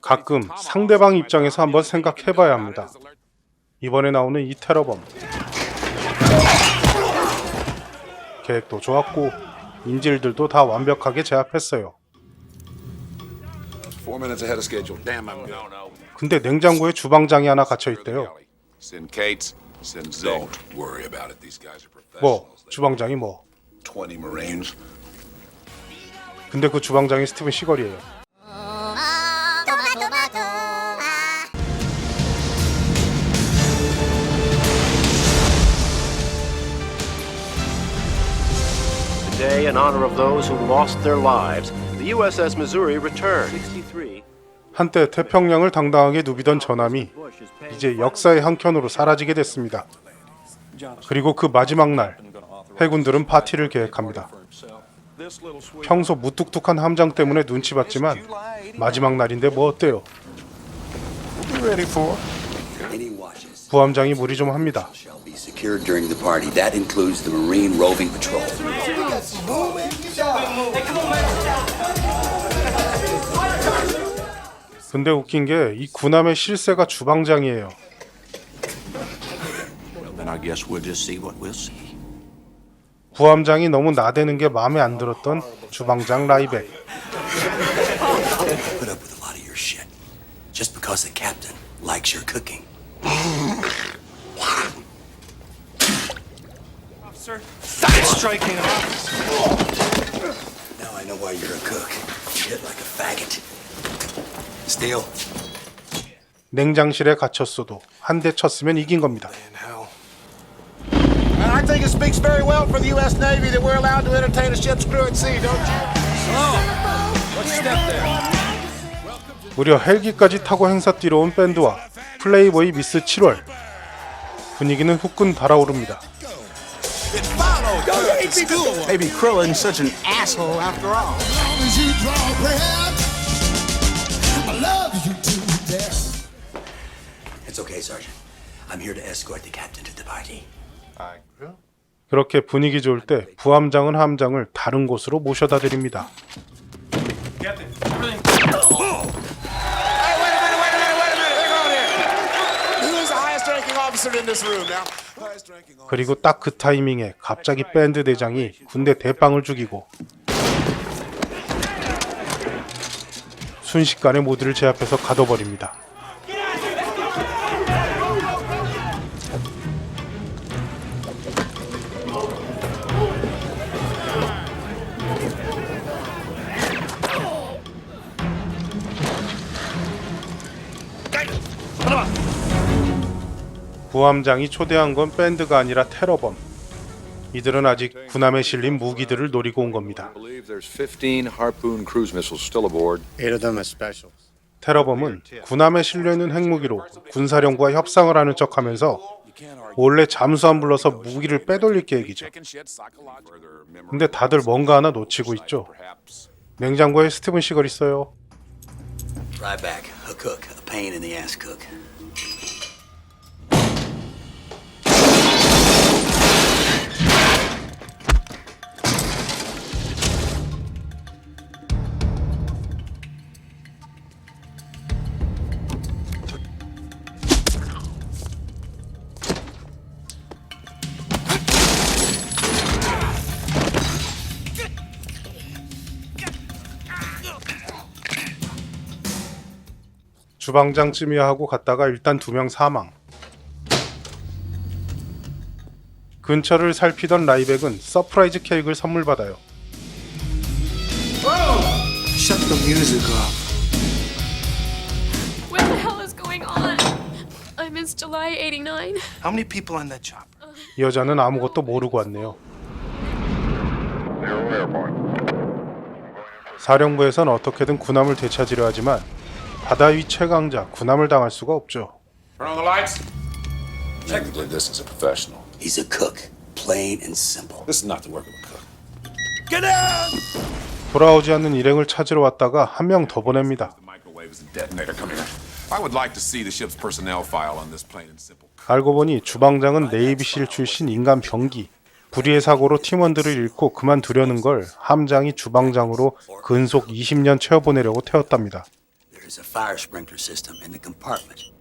가끔 상대방 입장에서 한번 생각해 봐야 합니다. 이번에 나오는 이 테러범. 계획도 좋았고 인질들도 다 완벽하게 제압했어요. 근데 냉장고에 주방장이 하나 갇혀 있대요. 뭐. 주방장이 뭐. 20 Marines. 근데 그 주방장이 스티븐 시걸이에요. Today, in honor of those who lost their lives, the USS Missouri returned. 63. 한때 태평양을 당당하게 누비던 전함이 이제 역사의 한 켠으로 사라지게 됐습니다. 그리고 그 마지막 날 해군들은 파티를 계획합니다. 평소 무뚝뚝한 함장 때문에 눈치 봤지만 마지막 날인데 뭐 어때요? 부함장이 무리 좀 합니다. shall be secured during the party. That includes the Marine Roving Patrol. 근데 웃긴 게 이 군함의 실세가 주방장이에요. 부함장이 너무 나대는 게 마음에 안 들었던 주방장 라이백. Put up with a lot of your shit. Just because the captain likes your striking Now I know why you're a cook. Shit like a faggot. Steele, 냉장실에 갇혔어도 한 대 쳤으면 이긴 겁니다. I think it speaks very well for the U.S. Navy that we're allowed to entertain a ship's crew at sea, don't you? Let's step there. 무려 헬기까지 타고 행사 뛰러 온 밴드와 플레이보이 미스 7월 분위기는 후끈 달아오릅니다. Maybe Krillin's such an asshole after all. it's okay, Sergeant. I'm here to escort the captain to the party. 그렇게 분위기 좋을 때 부함장은 함장을 다른 곳으로 모셔다 드립니다. Hey, wait a minute, wait a minute, wait a minute. Hang on here. Who's the highest ranking officer in this room now? 그리고 딱 그 타이밍에 갑자기 밴드 대장이 군대 대빵을 죽이고 순식간에 모두를 제압해서 가둬버립니다. 부함장이 초대한 건 밴드가 아니라 테러범. 이들은 아직 군함에 실린 무기들을 노리고 온 겁니다. I believe there's 15 Harpoon cruise missiles still aboard. 테러범은 군함에 실려 있는 핵무기로 군사령부와 협상을 하는 척하면서 몰래 잠수함 불러서 무기를 빼돌릴 계획이죠. 근데 다들 뭔가 하나 놓치고 있죠. 냉장고에 스티븐 시걸 있어요. Ryback, a cook, a pain in the ass cook. 주방장쯤이야 하고 갔다가 일단 두 명 사망. 근처를 살피던 라이백은 서프라이즈 케이크를 선물 받아요. Shut the music off. What the hell is going on? I missed July 89. How many people on that chopper? 이 여자는 아무것도 모르고 왔네요. 사령부에선 어떻게든 군함을 되찾으려 하지만 바다 위 최강자 군함을 당할 수가 없죠. Turn on the lights. Check believe this is a professional. He's a cook, plain and simple. This is not the work of a cook. 돌아오지 않는 일행을 찾으러 왔다가 한 명 더 보냅니다. The microwave is a detonator. Come here. I would like to see the ship's personnel file on this plain and simple. 알고 보니 주방장은 네이비실 출신 인간 병기. 불의의 사고로 팀원들을 잃고 그만두려는 걸 함장이 주방장으로 근속 20년 채워보내려고 태웠답니다. There's a fire sprinkler system in the compartment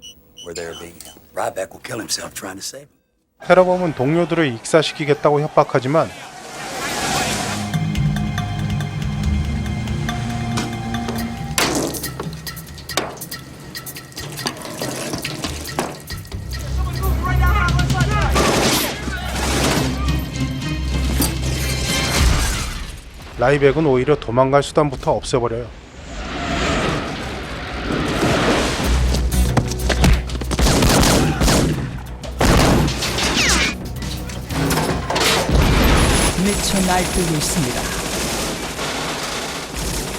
where they're being held. Ryback will kill himself trying to save him. 테러범은 동료들을 익사시키겠다고 협박하지만 라이백은 오히려 도망갈 수단부터 없애버려요. 날뛰고 있습니다.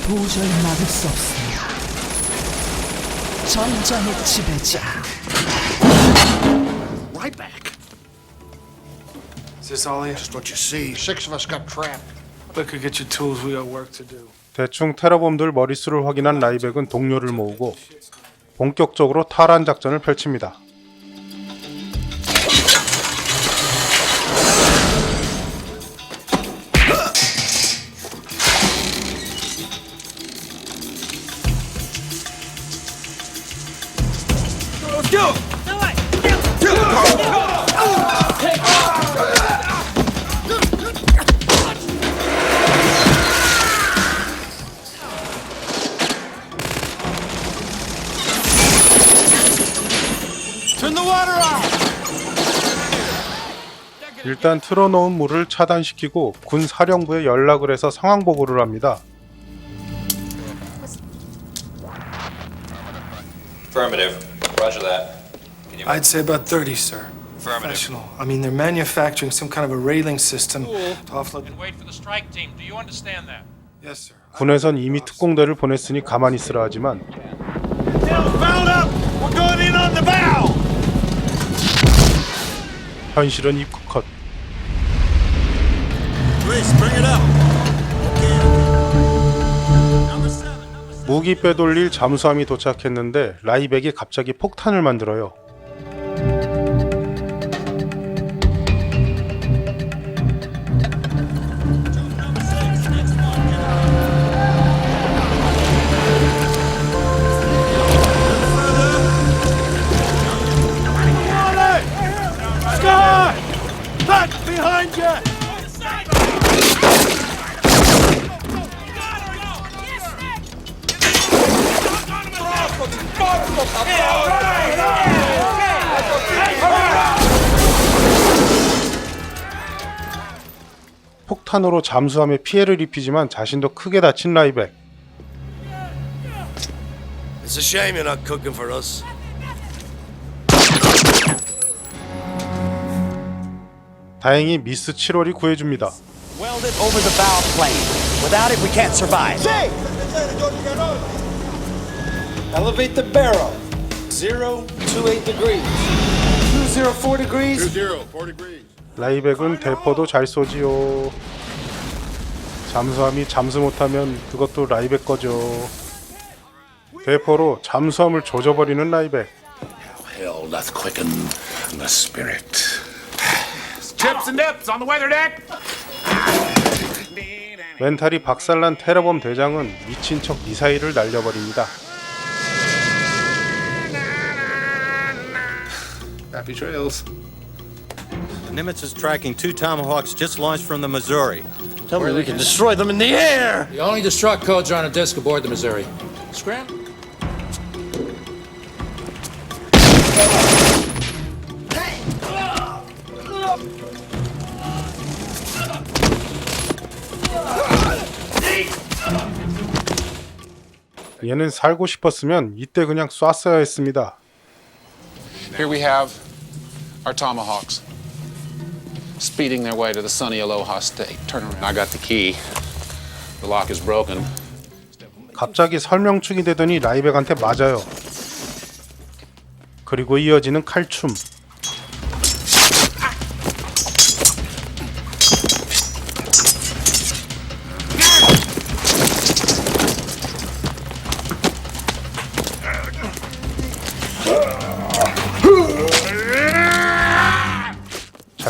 도저히 막을 수 없습니다. 전장의 지배자. Right back. Is this all here? Just what you see. Six of us got trapped. Look, get your tools. We got work to do. 대충 테러범들 머릿수를 확인한 라이백은 동료를 모으고 본격적으로 탈환 작전을 펼칩니다. 일단 틀어놓은 물을 차단시키고 군 사령부에 연락을 해서 상황 보고를 합니다. Affirmative. Roger that. Can you I'd say about 30, sir. Professional. I mean, they're manufacturing some kind of a railing system to offload. Wait for the strike team. Do you understand that? Yes, sir. 군에선 이미 특공대를 보냈으니 가만히 있으라 하지만 현실은 입구 컷. 무기 빼돌릴 잠수함이 도착했는데 라이백이 갑자기 폭탄을 만들어요. 폭탄으로 잠수함에 피해를 입히지만 자신도 크게 다친 라이백. It's a shame you're not cooking for us. 다행히 미스 7월이 구해줍니다. Welded over the bow plane. Without it, we can't survive. Elevate the barrel. Zero to eight degrees. Two zero four degrees. Zero, four degrees. 라이백은 대포도 잘 쏘지요. 잠수함이 잠수 못하면 그것도 라이백 거죠. 대포로 잠수함을 조져버리는 라이백. Hell doth quicken the spirit. Chips and dips on the weather deck. 멘탈이 박살난 테러범 대장은 미친 척 미사일을 날려버립니다. Happy trails. Nimitz is tracking two Tomahawks just launched from the Missouri. Tell me we can destroy them in the air. The only destruct codes are on a disc aboard the Missouri. Scram. 얘는 살고 싶었으면 이때 그냥 쐈어야 했습니다. Here we have our tomahawks speeding their way to the sunny Aloha State. Turn around. I got the key. The lock is broken. 갑자기 설명충이 되더니 라이백한테 맞아요. 그리고 이어지는 칼춤.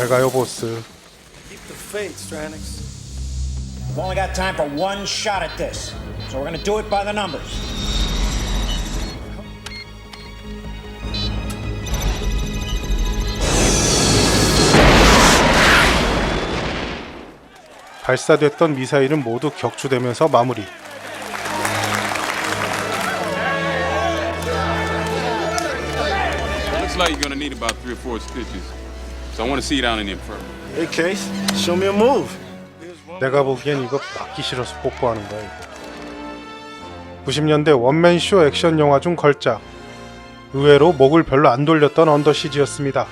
잘 가요 보스. Keep the faith, Stranix. We've only got time for one shot at this, so we're gonna do it by the numbers. 발사됐던 미사일은 모두 격추되면서 마무리. Looks like you're gonna need about three or four stitches So I want to see you down in the infirmary. Hey, Case, show me a move. 내가 보기엔 이거 맞기 싫어서 뽀뽀하는 거야 이거. 90년대 원맨쇼 액션 영화 중 걸작. 의외로 목을 별로 안 돌렸던 언더시지였습니다.